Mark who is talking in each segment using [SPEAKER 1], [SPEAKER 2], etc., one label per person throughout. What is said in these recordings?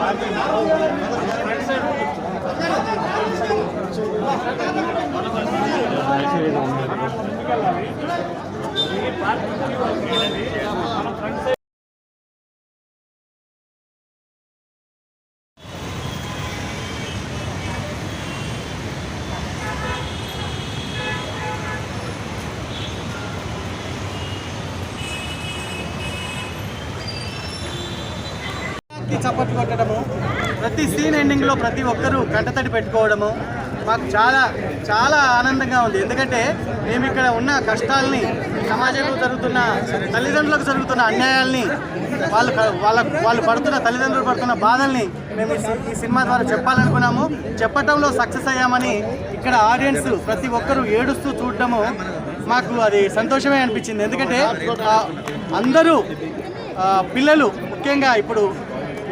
[SPEAKER 1] Parking ప్రతి చప్పట్లు కొట్టడము ప్రతి సీన్ ఎండింగ్లో ప్రతి ఒక్కరూ కంటతడి పెట్టుకోవడము మాకు చాలా చాలా ఆనందంగా ఉంది. ఎందుకంటే మేము ఇక్కడ ఉన్న కష్టాలని సమాజంలో జరుగుతున్న తల్లిదండ్రులకు జరుగుతున్న అన్యాయాల్ని వాళ్ళు వాళ్ళ వాళ్ళు పడుతున్న తల్లిదండ్రులు పడుతున్న బాధల్ని మేము ఈ సినిమా ద్వారా చెప్పాలనుకున్నాము. చెప్పటంలో సక్సెస్ అయ్యామని ఇక్కడ ఆడియన్స్ ప్రతి ఒక్కరూ ఏడుస్తూ చూడటము మాకు అది సంతోషమే అనిపించింది. ఎందుకంటే అందరూ పిల్లలు ముఖ్యంగా ఇప్పుడు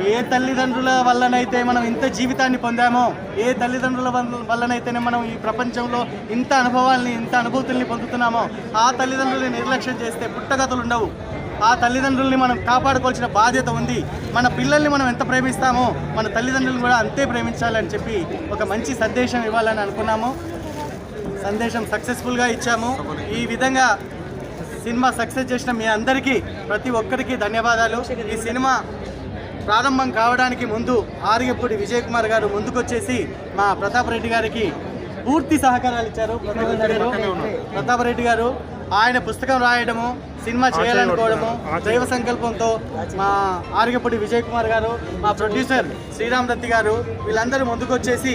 [SPEAKER 1] ఏ తల్లిదండ్రుల వల్లనైతే మనం ఇంత జీవితాన్ని పొందామో ఏ తల్లిదండ్రుల వల్లనైతేనే మనం ఈ ప్రపంచంలో ఇంత అనుభవాల్ని ఇంత అనుభూతుల్ని పొందుతున్నామో ఆ తల్లిదండ్రుల్ని నిర్లక్ష్యం చేస్తే పుట్టగతులు ఉండవు. ఆ తల్లిదండ్రుల్ని మనం కాపాడుకోవాల్సిన బాధ్యత ఉంది. మన పిల్లల్ని మనం ఎంత ప్రేమిస్తామో మన తల్లిదండ్రులను కూడా అంతే ప్రేమించాలని చెప్పి ఒక మంచి సందేశం ఇవ్వాలని అనుకున్నాము. సందేశం సక్సెస్ఫుల్గా ఇచ్చాము. ఈ విధంగా సినిమా సక్సెస్ చేసిన మీ అందరికీ ప్రతి ఒక్కరికి ధన్యవాదాలు. ఈ సినిమా ప్రారంభం కావడానికి ముందు ఆర్యపూడి విజయ్ కుమార్ గారు ముందుకొచ్చేసి మా ప్రతాప్ రెడ్డి గారికి పూర్తి సహకారాలు ఇచ్చారు. ప్రతాప్ రెడ్డి గారు రెడ్డి ఆయన పుస్తకం రాయడము సినిమా చేయాలనుకోవడము దైవ సంకల్పంతో మా ఆర్యపూడి విజయ్ కుమార్ గారు మా ప్రొడ్యూసర్ శ్రీరామ్ దత్తి గారు వీళ్ళందరూ ముందుకొచ్చేసి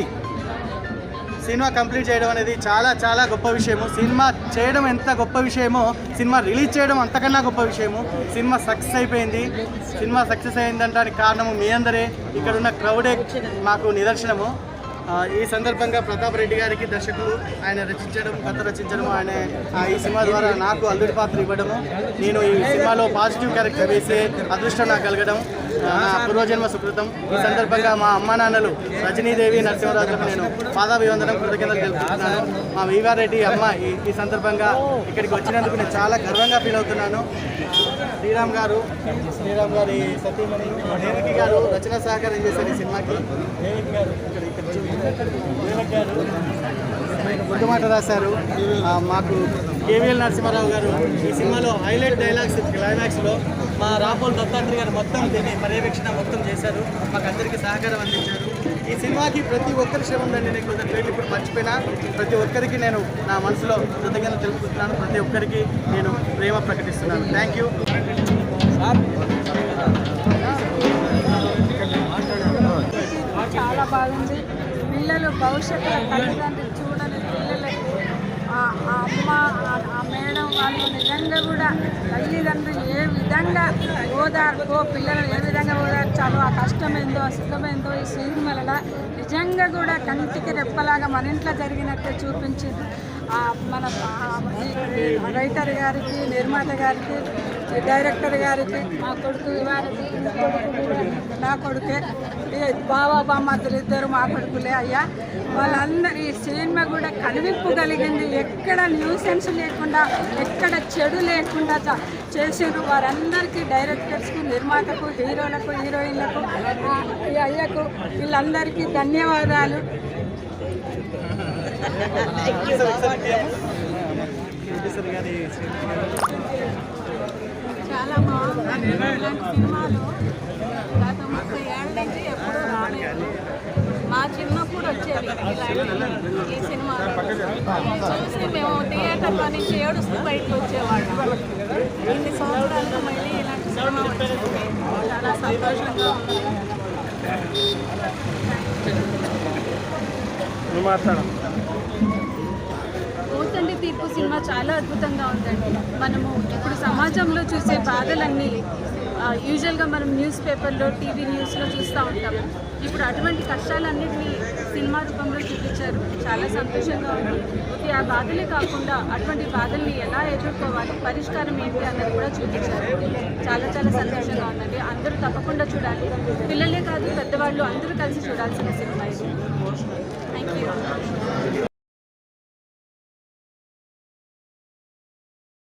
[SPEAKER 1] సినిమా కంప్లీట్ చేయడం అనేది చాలా చాలా గొప్ప విషయము. సినిమా చేయడం ఎంత గొప్ప విషయమో సినిమా రిలీజ్ చేయడం అంతకన్నా గొప్ప విషయము. సినిమా సక్సెస్ అయిపోయింది. సినిమా సక్సెస్ అయిందంటానికి కారణము మీ అందరే. ఇక్కడ ఉన్న క్రౌడే మాకు నిదర్శనము. ఈ సందర్భంగా ప్రతాప్ రెడ్డి గారికి దర్శకులు ఆయన రచించడం కథ రచించడం ఆయన ఆ, ఈ సినిమా ద్వారా నాకు అల్లుడి పాత్ర ఇవ్వడము. నేను ఈ సినిమాలో పాజిటివ్ క్యారెక్టర్ వేసే అదృష్టం నాకు కలగడం నా పూర్వజన్మ సుకృతం. ఈ సందర్భంగా మా అమ్మ నాన్నలు రజనీదేవి నరసింహరాజులకు నేను పాదాభివందనం కృతజ్ఞతలు తెలుపుతున్నాను. మా వీవారెడ్డి అమ్మ ఈ ఈ సందర్భంగా ఇక్కడికి వచ్చినందుకు నేను చాలా గర్వంగా ఫీల్ అవుతున్నాను. శ్రీరామ్ గారు శ్రీరామ్ గారి సతీమణి దేవికి గారు రచన సహకారం చేశారు ఈ సినిమాకి. దేవికి గారు ఇక్కడ గారు గుడ్డు మాట రాశారు. మాకు కేవీఎల్ నరసింహారావు గారు ఈ సినిమాలో హైలైట్ డైలాగ్స్ క్లైమాక్స్లో మా రాపోల్ దత్తాత్రి గారు మొత్తం దీన్ని పర్యవేక్షణ మొత్తం చేశారు. మాకు అందరికీ సహకారం అందించారు. ఈ సినిమాకి ప్రతి ఒక్కరి శ్రమ ఉందండి. నేను కొంత పేర్లు ఇప్పుడు మర్చిపోయినా. ప్రతి ఒక్కరికి నేను నా మనసులో కృతజ్ఞత తెలుపుతున్నాను. ప్రతి ఒక్కరికి నేను ప్రేమ ప్రకటిస్తున్నాను. థ్యాంక్ యూ
[SPEAKER 2] చాలా బాగుంది. పిల్లలు భవిష్యత్తులో తల్లిదండ్రులు చూడని పిల్లలకి ఆ ఆ అమ్మ ఆ- మేడం వాళ్ళు నిజంగా కూడా తల్లిదండ్రులు ఏ విధంగా ఓదార్కో పిల్లలు ఏ విధంగా ఓదార్చాలో ఆ కష్టమేందో ఆ సుఖమేందో ఈ సినిమాలలో నిజంగా కూడా కంటికి రెప్పలాగా మన ఇంట్లో జరిగినట్టే చూపించింది. ఆ మన రైటర్ గారికి నిర్మాత గారికి డైరెక్టర్ గారికి మా కొడుకు వారికి నా కొడుకే బావా బామ్మతులు ఇద్దరు మా కొడుకులే అయ్యా. వాళ్ళందరూ ఈ సినిమా కూడా కనువిప్పు కలిగింది. ఎక్కడ న్యూసెన్స్ లేకుండా ఎక్కడ చెడు లేకుండా చ- చేసిండ్రు. వారందరికీ డైరెక్టర్స్కు నిర్మాతకు హీరోలకు హీరోయిన్లకు ఈ అయ్యకు వీళ్ళందరికీ ధన్యవాదాలు.
[SPEAKER 1] గారి
[SPEAKER 2] చాలా బాగుంది. ఇలాంటి సినిమాలు గత ముప్పై ఏళ్ళ నుంచి ఎప్పుడూ రాలేదు. మా చిన్నప్పుడు వచ్చేవి ఇలాంటి ఈ సినిమాలు. చూసి మేము థియేటర్లో నుంచి ఏడుస్తూ బయటకు వచ్చేవాళ్ళం. ఇన్ని సంవత్సరాలకు మళ్ళీ ఇలాంటి సినిమా వచ్చింది. చాలా సంతోషంగా ఉంది.
[SPEAKER 3] పోతండి తీర్పు సినిమా చాలా అద్భుతంగా ఉందండి. మనము ఇప్పుడు సమాజంలో చూసే బాధలన్నీ యూజువల్గా మనం న్యూస్ పేపర్లో టీవీ న్యూస్లో చూస్తూ ఉంటాము ఇప్పుడు అటువంటి కష్టాలన్నింటినీ సినిమా రూపంలో చూపించారు. చాలా సంతోషంగా ఉంది. ఇది ఆ బాధలే కాకుండా అటువంటి బాధల్ని ఎలా ఎదుర్కోవాలి పరిష్కారం ఏంటి అన్నది కూడా చూపించారు. చాలా చాలా సంతోషంగా ఉందండి. అందరూ తప్పకుండా చూడాలి. పిల్లలే కాదు పెద్దవాళ్ళు అందరూ కలిసి చూడాల్సిన సినిమా ఇది. Thank you